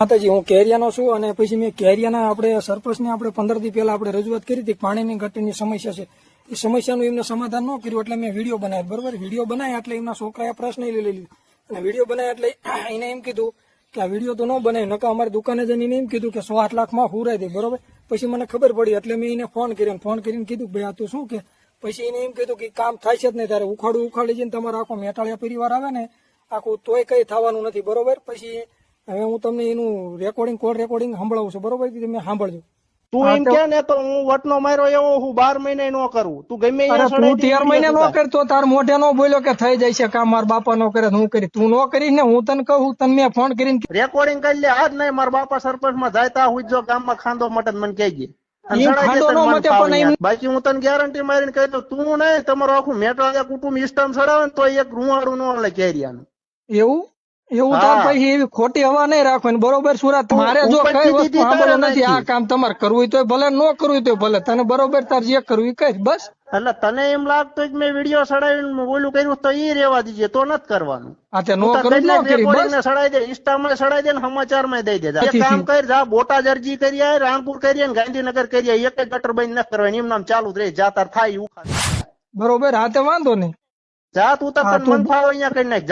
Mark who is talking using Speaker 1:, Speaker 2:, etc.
Speaker 1: માતાજી, હું કેરિયાનો છું અને પછી મેં કેરિયાના આપણે સરપંચને આપણે પંદર દી પહેલા આપણે રજૂઆત કરી હતી પાણીની ઘટીની સમસ્યા છે. એ સમસ્યાનું એમને સમાધાન ન કર્યું એટલે મેં વીડિયો બનાવ્યો. બરોબર? વીડિયો બનાવ્યા એટલે એમના છોકરાએ પ્રશ્ન લઈ લીધો. અને વીડિયો બનાવ્યા એટલે એને એમ કીધું કે આ વીડિયો તો ન બનાવ્યો નકા અમારી દુકાને જઈને એને એમ કીધું કે સો આઠ લાખમાં હુરાઈ દે. બરોબર? પછી મને ખબર પડી એટલે મેં એને ફોન કર્યો ફોન કરીને કીધું ભાઈ, આ તું શું કે? પછી એને એમ કીધું કે કામ થાય છે જ નહીં તારે. ઉખાડું, ઉખાડી જઈને તમારો આખો મેટાળિયા પરિવાર આવે ને, આખું તોય કઈ થવાનું નથી. બરોબર? પછી હવે હું તમને એનું રેકોર્ડિંગ કોલ રેકોર્ડિંગ સંભળાવું છું. બરોબર? તમે સાંભળજો.
Speaker 2: તું એમ કે ને તો હું વટનો માર્યો એવો હું બાર મહિને નો કરું. તું ગમે
Speaker 1: તું તેર મહિને નો
Speaker 2: કર
Speaker 1: તો તાર મોઢે નો બોલ્યો કે થઈ જાય છે કામ મારા બાપા નો કરે હું કરી. તું નો કરી ને હું તને કહું તને મેં ફોન કરીને
Speaker 2: રેકોર્ડિંગ કરી લે આજ નહીં મારા બાપા સરપંચમાં જાય તા હું જો ગામમાં ખાંદો મટન મને યાર.
Speaker 1: એમ-
Speaker 2: બાકી હું તને ગેરંટી મારીને કહી દઉં તું નહીં તમારું આખું મેટાળિયા કુટુંબ ઇસ્ટમ સડાવે ને તો એક રૂવાડું નો એટલે કેરિયાનું.
Speaker 1: એવું? એવું તો પછી એવી ખોટી હવા નહીં રાખવાની. બરોબર સુરત મારે જો કઈ વસ્તુ
Speaker 2: દીધી
Speaker 1: નથી આ કામ તમારે કરવું હોય તો ભલે ન કરવું હોય તો ભલે. તને બરોબર તાર જે કરવું કઈ બસ.
Speaker 2: એટલે તને એમ લાગતું કે મેં વીડિયો સડાવીને ઓલું કર્યું તો એ રેવા દીજે તો નથી કરવાનું.
Speaker 1: તે નો
Speaker 2: કરી
Speaker 1: ન કરી બસ.
Speaker 2: સડાઈ દે ઇન્સ્ટામાં સડાઈ દે ને સમાચારમાં દઈ દે. એક કામ. કર જા બોટાદ અરજી કરી આય રાણપુર કરી ને ગાંધીનગર કરી આય. એક જ ગટર બંધ ન કરવાની એમ નામ ચાલુ જ રહે. જાતાર થાય ઈ
Speaker 1: બરોબર હા તે વાંધો નહીં.
Speaker 2: જા તું તો
Speaker 1: હા,
Speaker 2: મન ફાવ અહીંયા કરી નાખ.